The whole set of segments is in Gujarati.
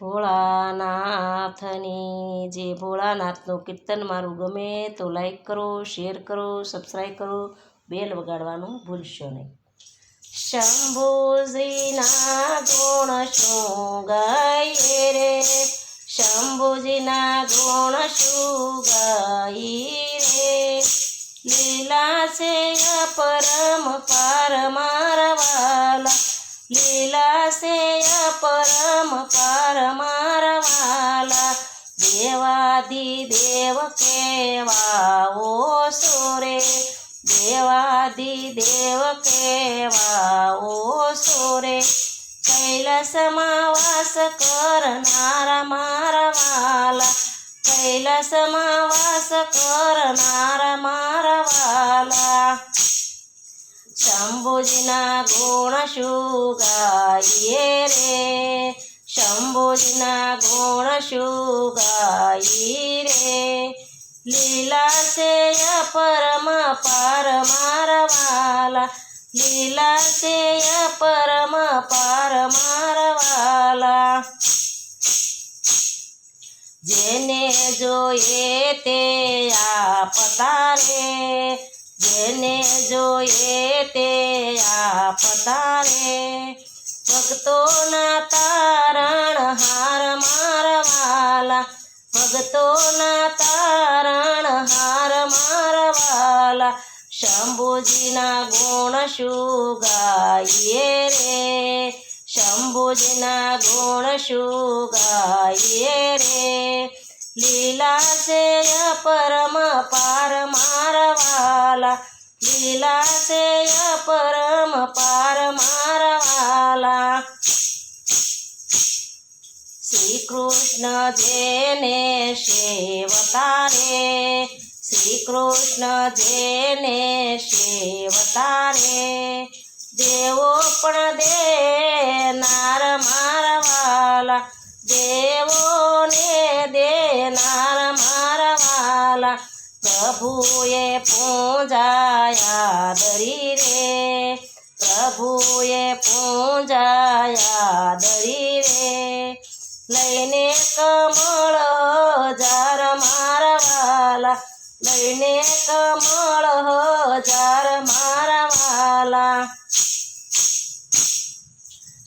ભોળાનાથની જે ભોળાનાથનું કીર્તન મારું ગમે તો લાઈક કરો શેર કરો સબસ્ક્રાઈબ કરો બેલ વગાડવાનું ભૂલશો નહીં. શંભુજીના ગુણ શું ગાઈએ રે, શંભુજીના ગુણ શું ગાઈ રે. લીલા છે પરમ પાર મારવાલા લીલા છે અપરમ પાર મારવાલા. દેવાદી દેવ કેવાઓ સોરે. દેવાદી દેવ કેવાઓ સોરે. કૈલાસમાં વાસ કરનારા મારવાલા. કૈલાસમાં વાસ કરનારા મારવાલા. શંભુજીના शंभोजीना गुण शुगाये रे. शंभोजीना गुण शुगाई रे. लीलाचे या परमा पार मारवाला लीलाचे या परमा पार मारवाला. जेने जो ये ते या पतारे જેને જોઈએ તે આપતા રે ભક્તોના તારણ હાર મારવાલા. ભક્તોના તારણ હાર મારવાલા. શંભુજીના ગુણ શું ગાઈએ રે. શંભુજીના ગુણ શું ગાઈએ રે. लीलाशेय परम पार मारवाला लीलाशेय परम पार मारवाला। श्रीकृष्ण जेने शेवतारे श्रीकृष्ण जेने शेवतारे देवो पण दे नार मारवाला देवो ने दे દેવોને દેનાર મારવાલા પ્રભુએ પૂજાયા દરી રે. પ્રભુએ પૂજાયા દરી રે. લઈને કમળ હજાર મારવાલા લઈને કમળ હજાર મારવાલા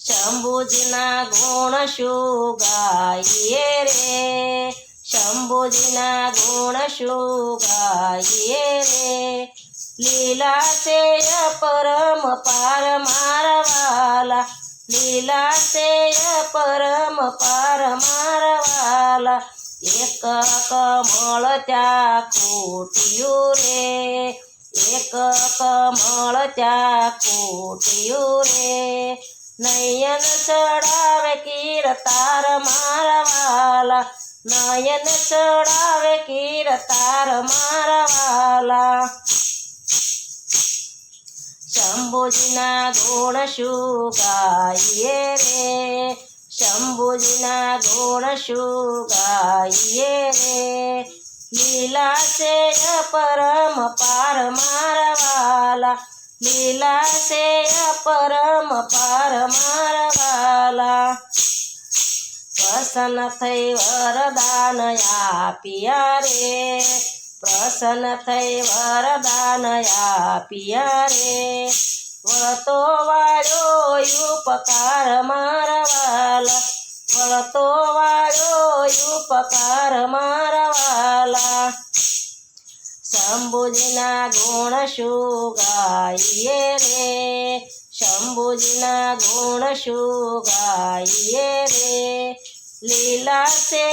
શંભુજીના ગુણ શું ગાઈએ રે શંભુજીના ગુણ શું ગાઈએ રે. शंभुजीना गुण शोगाये रे रे लीलाचे परम पार मारवाला. लीलाचे परम पार मारवाला. एक कमळ त्या कोटियो रे एक कमळ त्या कोटियो रे नयन चढावे कीर्तार मारवाला. नयन चढावे कीर्तार मारवाला. शंभुजीना गोड शुगाये रे. शंभुजीना गोड शुगाये रे. लीलाशेय परम पार मारवाला. लीलाशेय परम पार मारवाला. પ્રસન્ન થઈ વરદાન આપ્યા રે. પ્રસન્ન થઈ વરદાન આપ્યા રે. વળતો વાળો ઉપકાર મારવાલા. વળતો વાળો ઉપકાર મારવાલા. શંભુજીના ગુણ શું ગાઈએ રે. શંભુજીના ગુણ શું ગાઈએ રે લીલા છે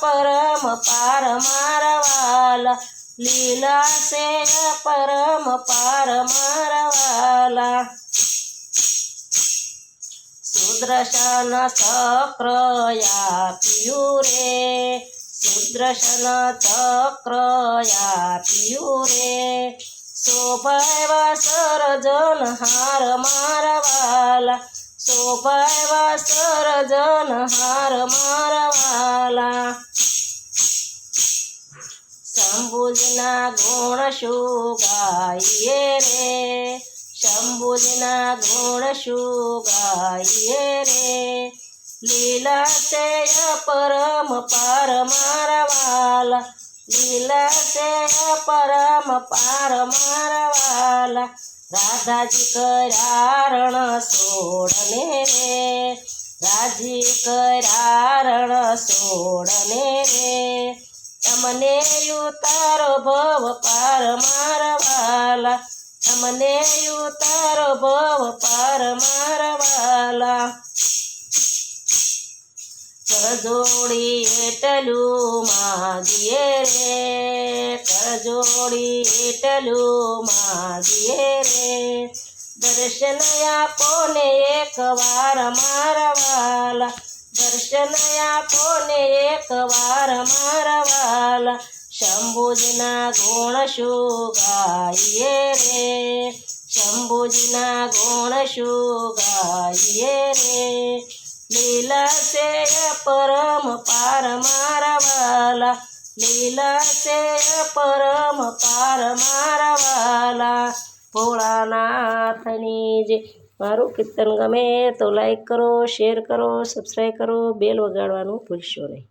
પરમ પાર મારવાલા લીલા છે પરમ પાર મારવાલા સુદર્શન ચક્ર આપ્યું રે સુદર્શન ચક્ર આપ્યું રે सोपायवा सरजन हार मारवाला. सोपायवा सरजन हार मारवाला. शंभुजना गुण शुगाये रे. शंभुजना गुण शुगाये रे. लीलाचे परम पार मारवाला. પરમ પાર મારા વાલા લીલા છે પરમ પાર મારા વાલા રાધાજી કરારણ સોડને. રે રાજી કરારણ સોડને. રે તમને ઉતારો ભવ પાર મારવાલા. તમને ઉતારો ભવ પાર મારા વાલા કરજોડી એટલું માગીએ રે કરજોડી એટલું માગીએ રે દર્શન આપો ને એક વાર મારા વાલા દર્શન આપો ને એક વાર મારા વાલા શંભુજીના ગુણ શું ગાઈએ રે શંભુજના ગુણ શું ગાઈએ રે લીલા છે પરમ પાર મારા વાલા. લીલા છે પરમ પાર મારા વાલા. ભોળાનાથની જે મારું કીર્તન ગમે તો લાઈક કરો શેર કરો સબસ્ક્રાઈબ કરો બેલ વગાડવાનું ભૂલશો નહીં.